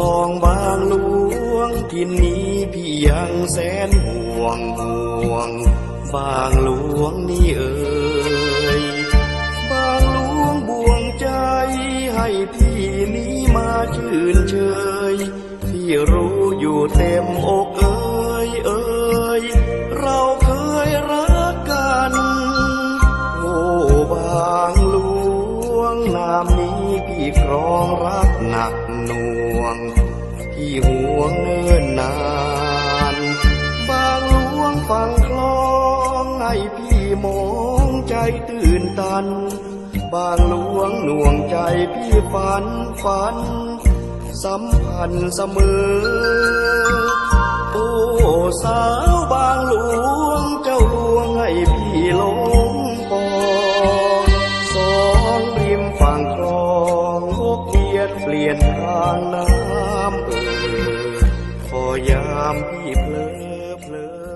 ลองบางหลวงทินนี้พี่ยังแสนห่วงห่วง บางหลวงนี่เอ่ยบางหลวงบ่วงใจ ให้พี่นี้มาชื่นเชยพี่รู้อยู่เต็มอกเอ่ยเอ่ยเราเคยรักกัน โอ้บาง นี้พี่ครองรักหนักหน่วงพี่ห่วงเนิ่นนานบางหลวงฟังคลองให้พี่มองใจตื่นตัน บางหลวงหน่วงใจพี่ฝันฝัน สัมพันธ์เสมอ โอ้สา เปลี่ยนทางน้ำเอ่ยพอยามพี่เพลอเพลอ